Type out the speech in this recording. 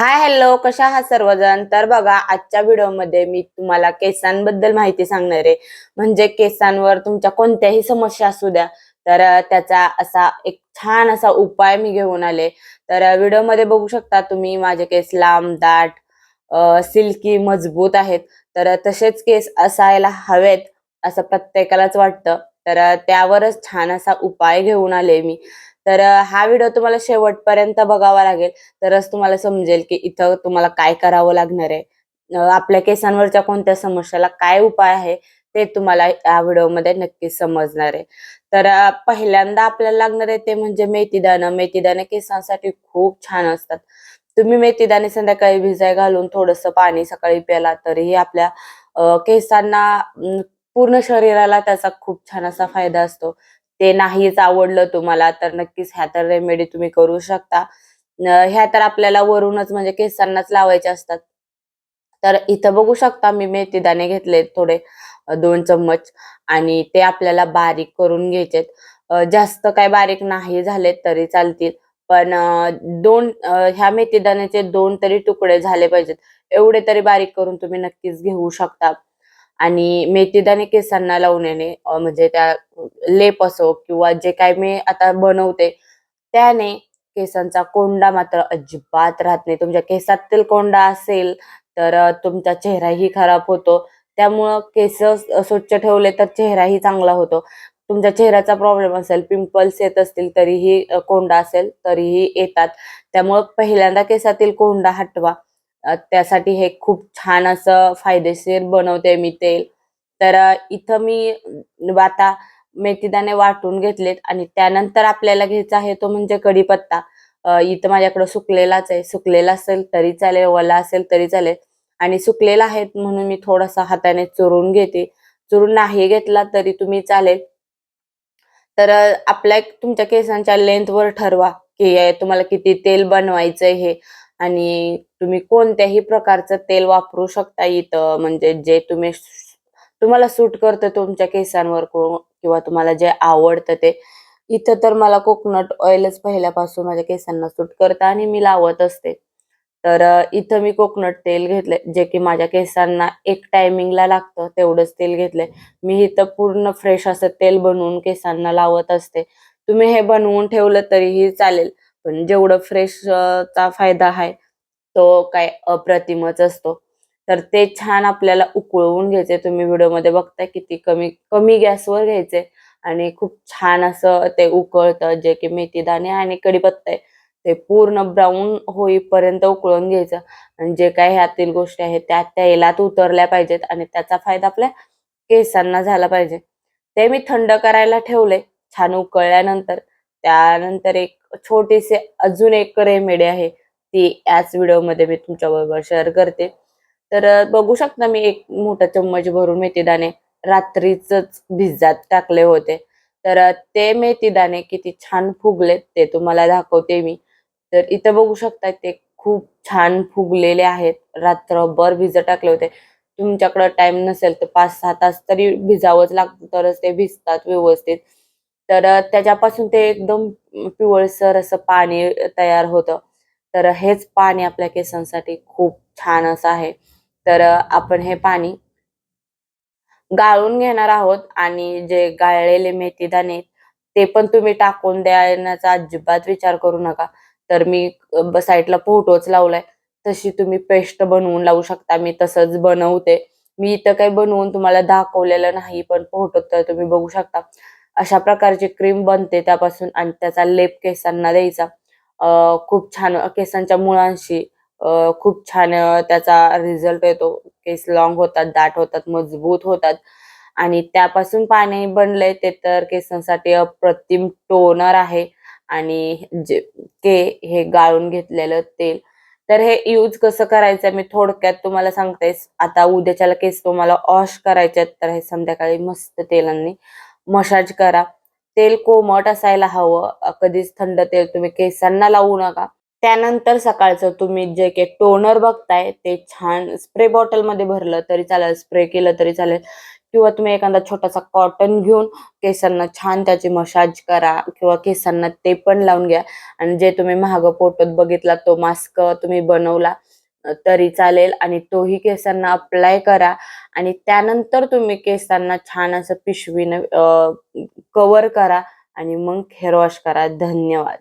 Hi hello कशा आहात सर्वजण? तर बघा आजच्या व्हिडिओमध्ये मी तुम्हाला केसांबद्दल माहिती सांगणार आहे. म्हणजे केसांवर तुमच्या कोणत्याही समस्या असू द्या तर त्याचा असा एक छान असा उपाय मी घेऊन आले. तर व्हिडिओमध्ये बघू शकता तुम्ही माझे केस लांब दाट सिल्की मजबूत आहेत. तर तसेच केस असायला हवेत असं प्रत्येकालाच वाटतं. तर त्यावरच छान असा उपाय घेऊन आले मी. तर हा व्हिडिओ तुम्हाला शेवटपर्यंत बघावा लागेल. तरच तुम्हाला समजेल की इथं तुम्हाला काय करावं लागणार आहे. आपल्या केसांवरच्या कोणत्या समस्याला काय उपाय आहे ते तुम्हाला या व्हिडिओमध्ये नक्कीच समजणार आहे. तर पहिल्यांदा आपल्याला लागणार आहे ते म्हणजे मेथीदाणं. मेथीदाणे केसांसाठी खूप छान असतात. तुम्ही मेथीदाणे संध्याकाळी भिजाय घालून थोडस पाणी सकाळी प्याला तरीही आपल्या केसांना पूर्ण शरीराला त्याचा खूप छान असा फायदा असतो. ते नाहीच आवडलं तुम्हाला तर नक्कीच ह्या तर रेमेडी तुम्ही करू शकता. ह्या तर आपल्याला वरूनच म्हणजे केसांनाच लावायचे असतात. तर इथं बघू शकता मी मेथीदाणे घेतले थोडे दोन चम्मच आणि ते आपल्याला बारीक करून घ्यायचेत. जास्त काय बारीक नाही झाले तरी चालतील पण दोन ह्या मेथीदाण्याचे दोन तरी तुकडे झाले पाहिजेत. एवढे तरी बारीक करून तुम्ही नक्कीच घेऊ शकता. आणि मेथीदाणे केसांना लावण्याने येणे म्हणजे त्या लेप असो किंवा जे काय मी आता बनवते त्याने केसांचा कोंडा मात्र अजिबात राहत नाही. तुमच्या केसातील कोंडा असेल तर तुमचा चेहराही खराब होतो. त्यामुळं केस स्वच्छ ठेवले तर चेहराही चांगला होतो. तुमच्या चेहऱ्याचा प्रॉब्लेम असेल पिंपल्स येत असतील तरीही कोंडा असेल तरीही येतात. त्यामुळं पहिल्यांदा केसातील कोंडा हटवा. त्यासाठी हे खूप छान असं फायदेशीर बनवते मी तेल तर इथं मी आता मेथीदाणे वाटून घेतलेत आणि त्यानंतर आपल्याला घ्यायचा आहे तो म्हणजे कढीपत्ता. इथं माझ्याकडे सुकलेलाच आहे. सुकलेला असेल तरी चालेल ओला असेल तरी चालेल. आणि सुकलेला आहे म्हणून मी थोडासा हाताने चुरून घेते. चुरून नाही घेतला तरी तुम्ही चालेल. तर आपल्या तुमच्या केसांच्या लेंथवर ठरवा की तुम्हाला किती तेल बनवायचं हे. आणि तुम्ही कोणत्याही प्रकारचं तेल वापरू शकता इथं. म्हणजे जे तुम्ही तुम्हाला सूट करतं तुमच्या केसांवर किंवा तुम्हाला जे आवडतं ते. इथं तर मला कोकोनट ऑइलच पहिल्यापासून माझ्या केसांना सूट करतं आणि मी लावत असते. तर इथं मी कोकोनट तेल घेतलंय. जे की माझ्या केसांना एक टायमिंगला लागतं तेवढंच तेल घेतलंय. मी इथं पूर्ण फ्रेश असं तेल बनवून केसांना लावत असते. तुम्ही हे बनवून ठेवलं तरीही चालेल. पण जेवढं फ्रेश चा फायदा आहे तो काय अप्रतिमच असतो. तर ते छान आपल्याला उकळवून घ्यायचे तुम्ही व्हिडिओमध्ये बघताय किती कमी कमी गॅसवर घ्यायचे आणि खूप छान असं ते उकळतं जे की मेथी दाणे आणि कढीपत्ता आहे ते पूर्ण ब्राऊन होईपर्यंत उकळून घ्यायचं. आणि जे काय ह्यातील गोष्टी आहेत त्या तेलात उतरल्या पाहिजेत आणि त्याचा फायदा आपल्या केसांना झाला पाहिजे. ते मी थंड करायला ठेवले छान उकळल्यानंतर. त्यानंतर एक छोटेसे अजून एक रेमेडी आहे ती याच व्हिडिओमध्ये मी तुमच्या बरोबर शेअर करते. तर बघू शकता मी एक मोठा चम्मच भरून मेथीदाणे रात्रीच भिजात टाकले होते. तर ते मेथीदाणे किती छान फुगलेत ते तुम्हाला दाखवते मी. तर इथं बघू शकता ते खूप छान फुगलेले आहेत. रात्रभर भिजत टाकले होते. तुमच्याकडं टाइम नसेल तर पाच सहा तास तरी भिजावंच लागतं तरच ते भिजतात व्यवस्थित. तर त्याच्यापासून ते एकदम पिवळसर असं पाणी तयार होतं. तर हेच पाणी आपल्या केसांसाठी खूप छान असं आहे. तर आपण हे पाणी गाळून घेणार आहोत आणि जे गाळलेले मेथी दाणे ते पण तुम्ही टाकून देण्याचा अजिबात विचार करू नका. तर मी साईडला फोटोच लावलाय. तशी तुम्ही पेस्ट बनवून लावू शकता. मी तसंच बनवते. मी इथं काही बनवून तुम्हाला दाखवलेलं नाही पण फोटो तर तुम्ही बघू शकता. अशा प्रकारची क्रीम बनते त्यापासून आणि त्याचा लेप केसांना द्यायचा. खूप छान केसांच्या मुळांशी खूप छान त्याचा रिझल्ट येतो. केस लॉंग होतात दाट होतात मजबूत होतात. आणि त्यापासून पाणी बनलंय ते तर केसांसाठी अप्रतिम टोनर आहे. आणि जे के हे गाळून घेतलेलं तेल. तर हे यूज कसं करायचं मी थोडक्यात तुम्हाला सांगते आता उद्याच्याला केस तुम्हाला ऑश करायचे आहेत तर हे संध्याकाळी मस्त तेलांनी मसाज करा. तेल कोमट असायला हवं. कधीच थंड तेल तुम्ही केसांना लावू नका. त्यानंतर सकाळचं तुम्ही जे काही टोनर बघताय ते छान स्प्रे बॉटलमध्ये भरलं तरी चालेल स्प्रे केलं तरी चालेल. किंवा तुम्ही एखादा छोटासा कॉटन घेऊन केसांना छान त्याची मसाज करा किंवा केसांना ते पण लावून घ्या. आणि जे तुम्ही महाग फोटोत बघितला तो मास्क तुम्ही बनवला तरी चालेल आणि तोही केसांना अप्लाय करा. आणि त्यानंतर तुम्ही केसांना छान असं पिशवीनं कव्हर करा आणि मग हेअर वॉश करा. धन्यवाद.